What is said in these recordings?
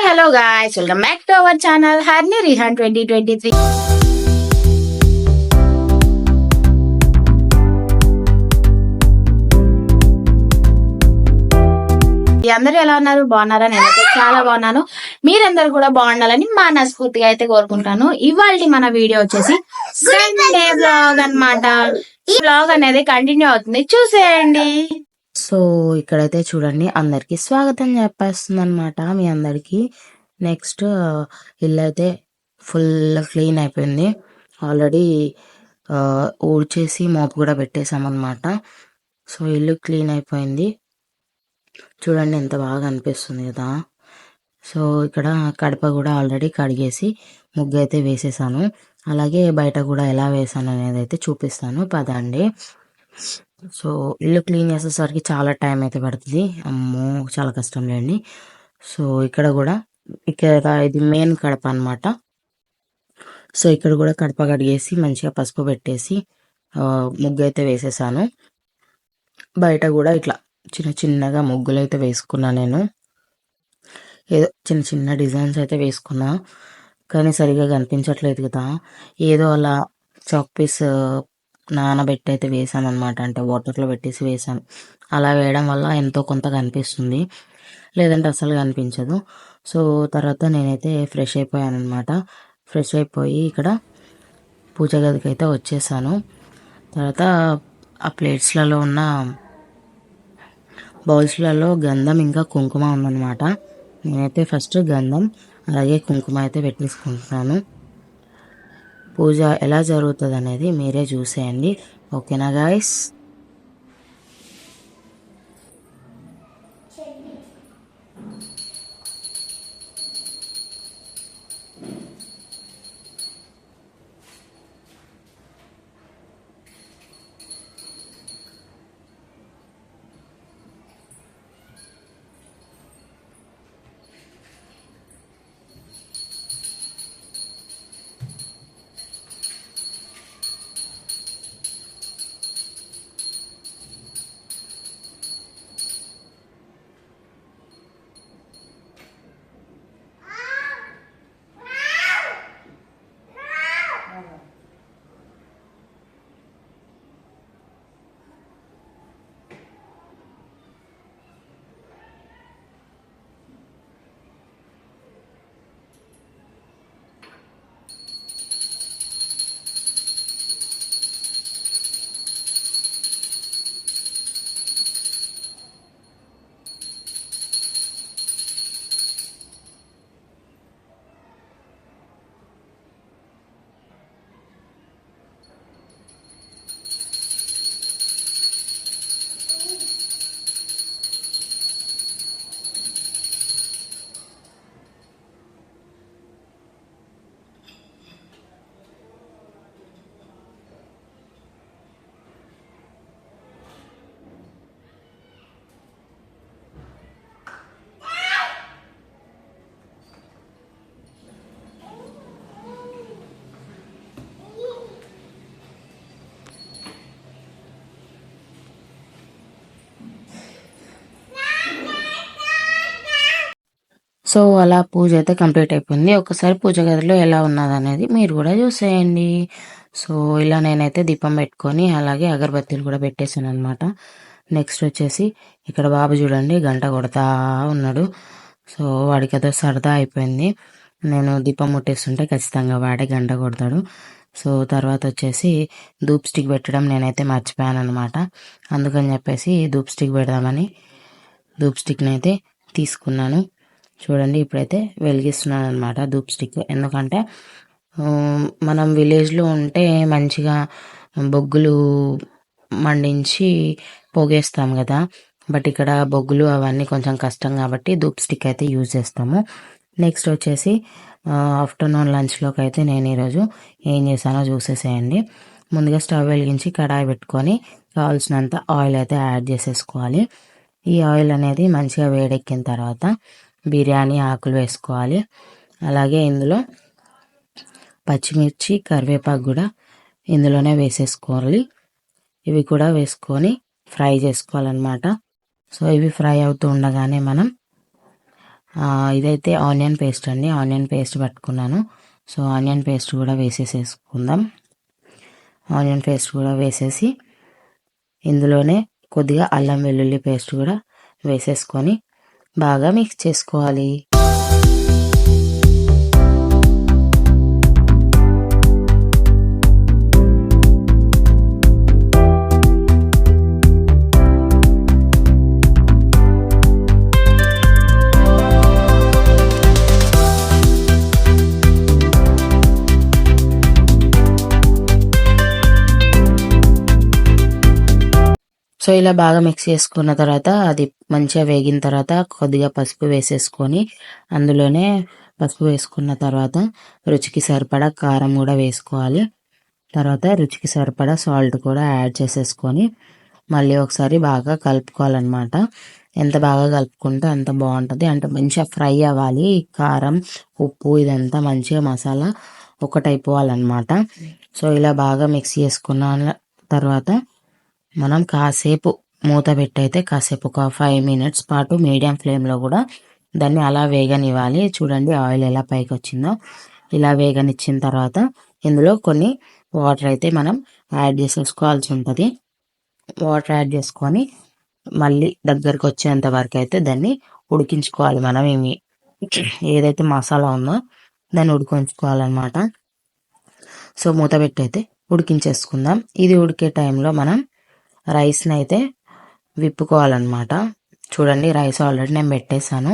Hi hello guys welcome back to our channel హర్ని Rehan twenty twenty three అందరూ ఎలా ఉన్నారు? బాగున్నారా? నేనైతే చాలా బాగున్నాను. మీరందరూ కూడా బాగుండాలని మనస్ఫూర్తిగా అయితే కోరుకుంటాను. ఇవాళ మన వీడియో వచ్చేసి సండే బ్లాగ్ అన్నమాట. ఈ బ్లాగ్ అనేది కంటిన్యూ అవుతుంది. చూసేయండి. సో ఇక్కడైతే చూడండి అందరికి స్వాగతం చెప్పేస్తుంది అనమాట మీ అందరికి. నెక్స్ట్ ఇల్లు అయితే ఫుల్ క్లీన్ అయిపోయింది. ఆల్రెడీ ఊడ్చేసి మోపు కూడా పెట్టేసాం అనమాట సో ఇల్లు క్లీన్ అయిపోయింది. చూడండి ఎంత బాగా అనిపిస్తుంది కదా. సో ఇక్కడ కడప కూడా ఆల్రెడీ కడిగేసి ముగ్గు అయితే వేసేసాను. అలాగే బయట కూడా ఎలా వేసాను అనేది అయితే చూపిస్తాను. పదండి. సో ఇల్లు క్లీన్ చేసేసరికి చాలా టైం అయితే పడుతుంది. అమ్మో చాలా కష్టం లేండి. సో ఇక్కడ కూడా ఇక్కడ ఇది మెయిన్ కడప అనమాట సో ఇక్కడ కూడా కడప కడిగేసి మంచిగా పసుపు పెట్టేసి ముగ్గు అయితే వేసేసాను. బయట కూడా ఇట్లా చిన్న చిన్నగా ముగ్గులు అయితే వేసుకున్నా నేను. ఏదో చిన్న చిన్న డిజైన్స్ అయితే వేసుకున్నా. కానీ సరిగా కనిపించట్లేదు కదా. ఏదో అలా చాక్ పీస్ నానబెట్టి అయితే వేసాను అనమాట అంటే వాటర్లో పెట్టేసి వేసాను అలా వేయడం వల్ల ఎంతో కొంత కనిపిస్తుంది. లేదంటే అసలు కనిపించదు. సో తర్వాత నేనైతే ఫ్రెష్ అయిపోయాను అనమాట ఫ్రెష్ అయిపోయి ఇక్కడ పూజ గదికి అయితే వచ్చేసాను. తర్వాత ఆ ప్లేట్స్లలో ఉన్న బౌల్స్లలో గంధం ఇంకా కుంకుమ ఉందన్నమాట. నేనైతే ఫస్ట్ గంధం అలాగే కుంకుమ అయితే పెట్టేసుకుంటున్నాను. పూజ ఎలా జరుగుతుంది అనేది మీరే చూసేయండి. ఓకేనా గాయస్ సో అలా పూజ అయితే కంప్లీట్ అయిపోయింది. ఒకసారి పూజ గదిలో ఎలా ఉన్నదనేది మీరు కూడా చూసేయండి. సో ఇలా నేనైతే దీపం పెట్టుకొని అలాగే అగరబత్తీలు కూడా పెట్టేశాను అనమాట నెక్స్ట్ వచ్చేసి ఇక్కడ బాబు చూడండి గంట కొడతా ఉన్నాడు. సో వాడికి అదో సరదా అయిపోయింది. నేను దీపం ముట్టేస్తుంటే ఖచ్చితంగా వాడే గంట కొడతాడు. సో తర్వాత వచ్చేసి ధూప్ స్టిక్ పెట్టడం నేనైతే మర్చిపోయాను అనమాట అందుకని చెప్పేసి ధూప్ స్టిక్ పెడదామని ధూప్ స్టిక్ని అయితే తీసుకున్నాను. చూడండి ఇప్పుడైతే వెలిగిస్తున్నాను అనమాట ధూప్ స్టిక్ ఎందుకంటే మనం విలేజ్లో ఉంటే మంచిగా బొగ్గులు మండించి పోగేస్తాం కదా. బట్ ఇక్కడ బొగ్గులు అవన్నీ కొంచెం కష్టం కాబట్టి ధూప్ స్టిక్ అయితే యూజ్ చేస్తాము. నెక్స్ట్ వచ్చేసి ఆఫ్టర్నూన్ లంచ్లోకి అయితే నేను ఈరోజు ఏం చేశానో చూసేసేయండి. ముందుగా స్టవ్ వెలిగించి కడాయి పెట్టుకొని కావాల్సినంత ఆయిల్ అయితే యాడ్ చేసేసుకోవాలి. ఈ ఆయిల్ అనేది మంచిగా వేడెక్కిన తర్వాత బిర్యానీ ఆకులు వేసుకోవాలి. అలాగే ఇందులో పచ్చిమిర్చి కరివేపాకు కూడా ఇందులోనే వేసేసుకోవాలి. ఇవి కూడా వేసుకొని ఫ్రై చేసుకోవాలన్నమాట. సో ఇవి ఫ్రై అవుతూ ఉండగానే మనం ఇదైతే ఆనియన్ పేస్ట్ అండి. ఆనియన్ పేస్ట్ పట్టుకున్నాను. సో ఆనియన్ పేస్ట్ కూడా వేసేసేసుకుందాం. ఆనియన్ పేస్ట్ కూడా వేసేసి ఇందులోనే కొద్దిగా అల్లం వెల్లుల్లి పేస్ట్ కూడా వేసేసుకొని బాగా మిక్స్ చేసుకోవాలి. సో ఇలా బాగా మిక్స్ చేసుకున్న తర్వాత అది మంచిగా వేగిన తర్వాత కొద్దిగా పసుపు వేసేసుకొని అందులోనే పసుపు వేసుకున్న తర్వాత రుచికి సరిపడా కారం కూడా వేసుకోవాలి. తర్వాత రుచికి సరిపడా సాల్ట్ కూడా యాడ్ చేసేసుకొని మళ్ళీ ఒకసారి బాగా కలుపుకోవాలన్నమాట. ఎంత బాగా కలుపుకుంటే అంత బాగుంటుంది. అంటే మంచిగా ఫ్రై అవ్వాలి. కారం ఉప్పు ఇదంతా మంచిగా మసాలా ఒకటైపోవాలన్నమాట సో ఇలా బాగా మిక్స్ చేసుకున్న తర్వాత మనం కాసేపు మూత పెట్టయితే కాసేపు ఒక ఫైవ్ మినిట్స్ పాటు మీడియం ఫ్లేమ్లో కూడా దాన్ని అలా వేగనివ్వాలి. చూడండి ఆయిల్ ఎలా పైకి వచ్చిందో ఇలా వేగనిచ్చిన తర్వాత ఇందులో కొన్ని వాటర్ అయితే మనం యాడ్ చేసేసుకోవాల్సి ఉంటుంది. వాటర్ యాడ్ చేసుకొని మళ్ళీ దగ్గరకు వచ్చేంత వరకు అయితే దాన్ని ఉడికించుకోవాలి మనం. ఏమి ఏదైతే మసాలా ఉందో దాన్ని ఉడికించుకోవాలన్నమాట. సో మూత పెట్టి అయితే ఉడికించేసుకుందాం. ఇది ఉడికే టైంలో మనం రైస్ని అయితే విప్పుకోవాలన్నమాట. చూడండి రైస్ ఆల్రెడీ నేను పెట్టేశాను.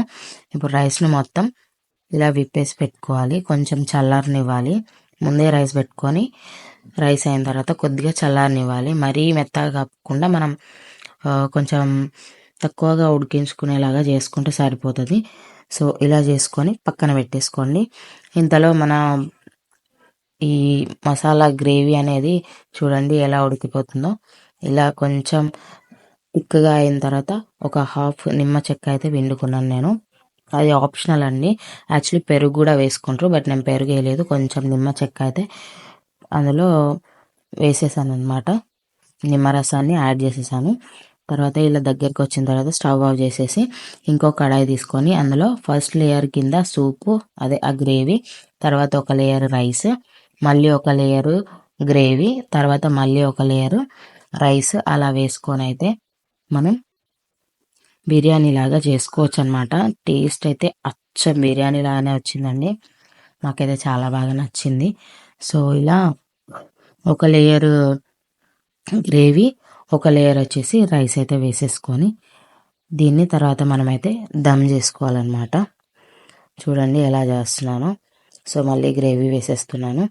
ఇప్పుడు రైస్ని మొత్తం ఇలా విప్పేసి పెట్టుకోవాలి. కొంచెం చల్లారనివ్వాలి. ముందే రైస్ పెట్టుకొని రైస్ అయిన తర్వాత కొద్దిగా చల్లారనివ్వాలి. మరీ మెత్తగా కాకుండా మనం కొంచెం తక్కువగా ఉడికించుకునేలాగా చేసుకుంటే సరిపోతుంది. సో ఇలా చేసుకొని పక్కన పెట్టేసుకోండి. ఇంతలో మన ఈ మసాలా గ్రేవీ అనేది చూడండి ఎలా ఉడికిపోతుందో. ఇలా కొంచెం థిక్గా అయిన తర్వాత ఒక హాఫ్ నిమ్మ చెక్క అయితే పిండుకున్నాను నేను. అది ఆప్షనల్ అండి. యాక్చువల్లీ పెరుగు కూడా వేసుకుంటారు బట్ నేను పెరుగు వేయలేదు. కొంచెం నిమ్మ చెక్క అయితే అందులో వేసేసాను అనమాట నిమ్మరసాన్ని యాడ్ చేసేసాను. తర్వాత ఇలా దగ్గరికి వచ్చిన తర్వాత స్టవ్ ఆఫ్ చేసేసి ఇంకో కడాయి తీసుకొని అందులో ఫస్ట్ లేయర్ కింద సూపు అదే ఆ గ్రేవీ తర్వాత ఒక లేయర్ రైస్ మళ్ళీ ఒక లేయరు గ్రేవీ తర్వాత మళ్ళీ ఒక లేయరు రైస్ అలా వేసుకొని అయితే మనం బిర్యానీ లాగా చేసుకోవచ్చు అనమాట టేస్ట్ అయితే అచ్చం బిర్యానీ లాగానే వచ్చిందండి. నాకైతే చాలా బాగా నచ్చింది. సో ఇలా ఒక లేయర్ గ్రేవీ ఒక లేయర్ వచ్చేసి రైస్ అయితే వేసేసుకొని దీన్ని తర్వాత మనమైతే దమ్ చేసుకోవాలన్నమాట. చూడండి ఎలా చేస్తున్నాను. సో మళ్ళీ గ్రేవీ వేసేస్తున్నాను.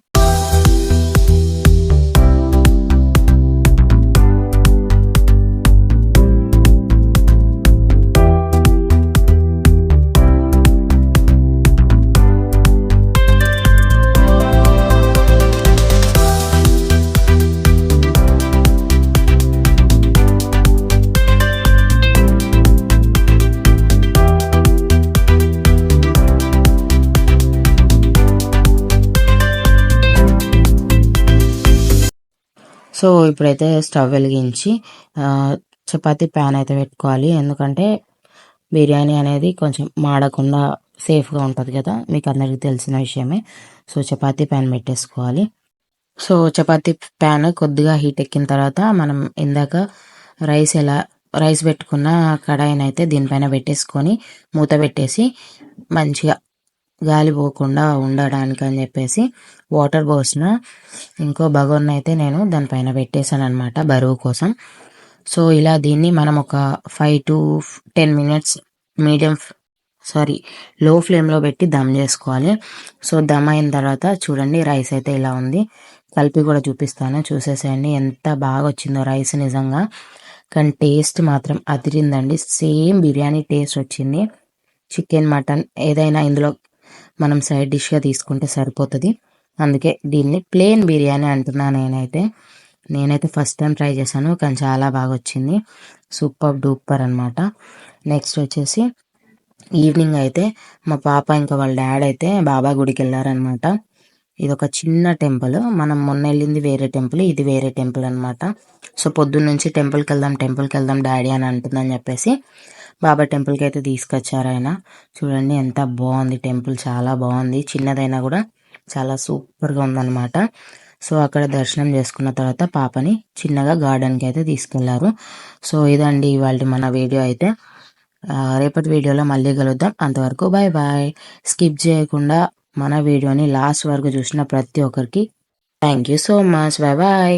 సో ఇప్పుడైతే స్టవ్ వెలిగించి చపాతి చపాతీ ప్యాన్ అయితే పెట్టుకోవాలి. ఎందుకంటే బిర్యానీ అనేది కొంచెం మాడకుండా సేఫ్గా ఉంటుంది కదా. మీకు అందరికీ తెలిసిన విషయమే. సో చపాతీ ప్యాన్ పెట్టేసుకోవాలి. సో చపాతీ ప్యాన్ కొద్దిగా హీట్ ఎక్కిన తర్వాత మనం ఇందాక రైస్ ఎలా రైస్ పెట్టుకున్న కడాయిని అయితే దీనిపైన పెట్టేసుకొని మూత పెట్టేసి మంచిగా గాలి పోకుండా ఉండడానికి అని చెప్పేసి వాటర్ పోసిన ఇంకో బగోన్ అయితే నేను దానిపైన పెట్టేశాను అనమాట బరువు కోసం. సో ఇలా దీన్ని మనం ఒక five to ten minutes medium sorry low ఫ్లేమ్లో పెట్టి దమ్ చేసుకోవాలి. సో దమ్ అయిన తర్వాత చూడండి రైస్ అయితే ఇలా ఉంది. కలిపి కూడా చూపిస్తాను. చూసేసేయండి ఎంత బాగా వచ్చిందో రైస్ నిజంగా. కానీ టేస్ట్ మాత్రం అదిరిందండి. సేమ్ బిర్యానీ టేస్ట్ వచ్చింది. చికెన్ మటన్ ఏదైనా ఇందులో మనం సైడ్ డిష్గా తీసుకుంటే సరిపోతుంది. అందుకే దీన్ని ప్లేన్ బిర్యానీ అంటున్నా నేనైతే. నేనైతే ఫస్ట్ టైం ట్రై చేశాను కానీ చాలా బాగా వచ్చింది సూపర్ డూపర్ అనమాట నెక్స్ట్ వచ్చేసి ఈవినింగ్ అయితే మా పాప ఇంకా వాళ్ళ డాడ్ అయితే బాబా గుడికి వెళ్ళారనమాట ఇది ఒక చిన్న టెంపుల్. మనం మొన్న వెళ్ళింది వేరే టెంపుల్ ఇది వేరే టెంపుల్ అన్నమాట. సో పొద్దున్న నుంచి టెంపుల్కి వెళ్దాం టెంపుల్కి వెళ్దాం డాడీ అని అంటుందని చెప్పేసి బాబా టెంపుల్కి అయితే తీసుకొచ్చారు ఆయన. చూడండి ఎంత బాగుంది టెంపుల్ చాలా బాగుంది. చిన్నదైనా కూడా చాలా సూపర్గా ఉందన్నమాట. సో అక్కడ దర్శనం చేసుకున్న తర్వాత పాపని చిన్నగా గార్డెన్కి అయితే తీసుకెళ్ళారు. సో ఇదండి ఇవాళ మన వీడియో అయితే. రేపటి వీడియోలో మళ్ళీ కలుద్దాం. అంతవరకు బాయ్ బాయ్ స్కిప్ చేయకుండా మన వీడియోని లాస్ట్ వరకు చూసిన ప్రతి ఒక్కరికి thank you so much. Bye bye